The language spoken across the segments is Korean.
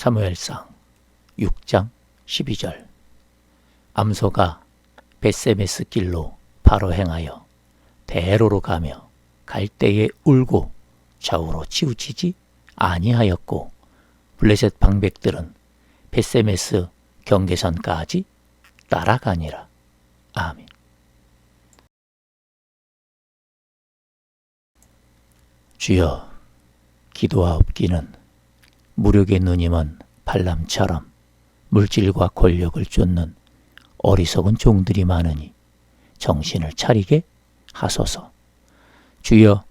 사무엘상 6장 12절 암소가 베세메스 길로 바로 행하여 대로로 가며 갈 때에 울고 좌우로 치우치지 아니하였고 블레셋 방백들은 베세메스 경계선까지 따라가니라. 아멘. 주여, 기도하옵기는 무력의 누님은 발람처럼 물질과 권력을 쫓는 어리석은 종들이 많으니 정신을 차리게 하소서. 주여,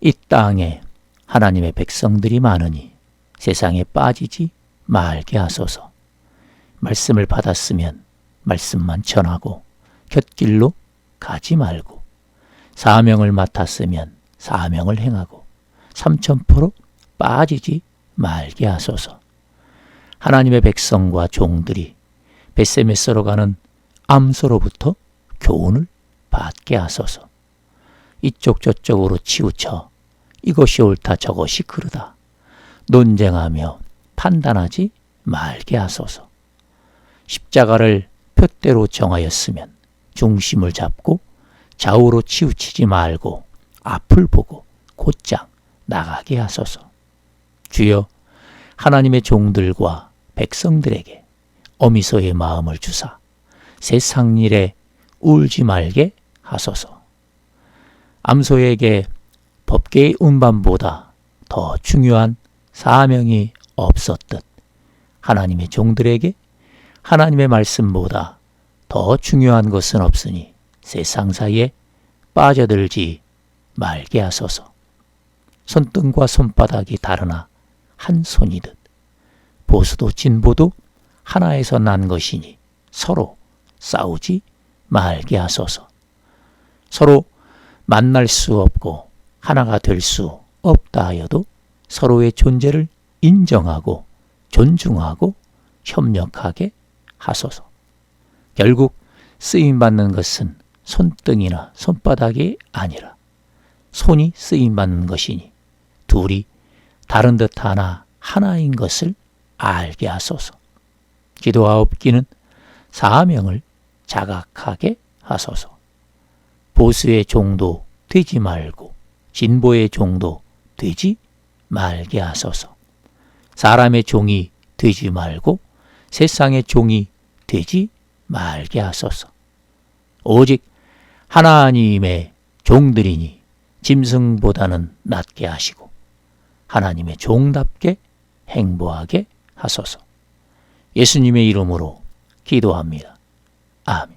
이 땅에 하나님의 백성들이 많으니 세상에 빠지지 말게 하소서. 말씀을 받았으면 말씀만 전하고 곁길로 가지 말고 사명을 맡았으면 사명을 행하고 삼천포로 빠지지 말게 하소서. 하나님의 백성과 종들이 베세메스로 가는 암소로부터 교훈을 받게 하소서. 이쪽 저쪽으로 치우쳐 이것이 옳다 저것이 그르다 논쟁하며 판단하지 말게 하소서. 십자가를 표대로 정하였으면 중심을 잡고 좌우로 치우치지 말고 앞을 보고 곧장 나가게 하소서. 주여 하나님의 종들과 백성들에게 어미소의 마음을 주사 세상 일에 울지 말게 하소서. 암소에게 법계의 운반보다 더 중요한 사명이 없었듯 하나님의 종들에게 하나님의 말씀보다 더 중요한 것은 없으니 세상 사이에 빠져들지 말게 하소서. 손등과 손바닥이 다르나 한 손이듯 보수도 진보도 하나에서 난 것이니 서로 싸우지 말게 하소서. 서로 만날 수 없고 하나가 될 수 없다 하여도 서로의 존재를 인정하고 존중하고 협력하게 하소서. 결국 쓰임 받는 것은 손등이나 손바닥이 아니라 손이 쓰임 받는 것이니 둘이 다른 듯 하나 하나인 것을 알게 하소서. 기도하옵기는 사명을 자각하게 하소서. 보수의 종도 되지 말고 진보의 종도 되지 말게 하소서. 사람의 종이 되지 말고 세상의 종이 되지 말게 하소서. 오직 하나님의 종들이니 짐승보다는 낫게 하시고 하나님의 종답게 행보하게 하소서. 예수님의 이름으로 기도합니다. 아멘.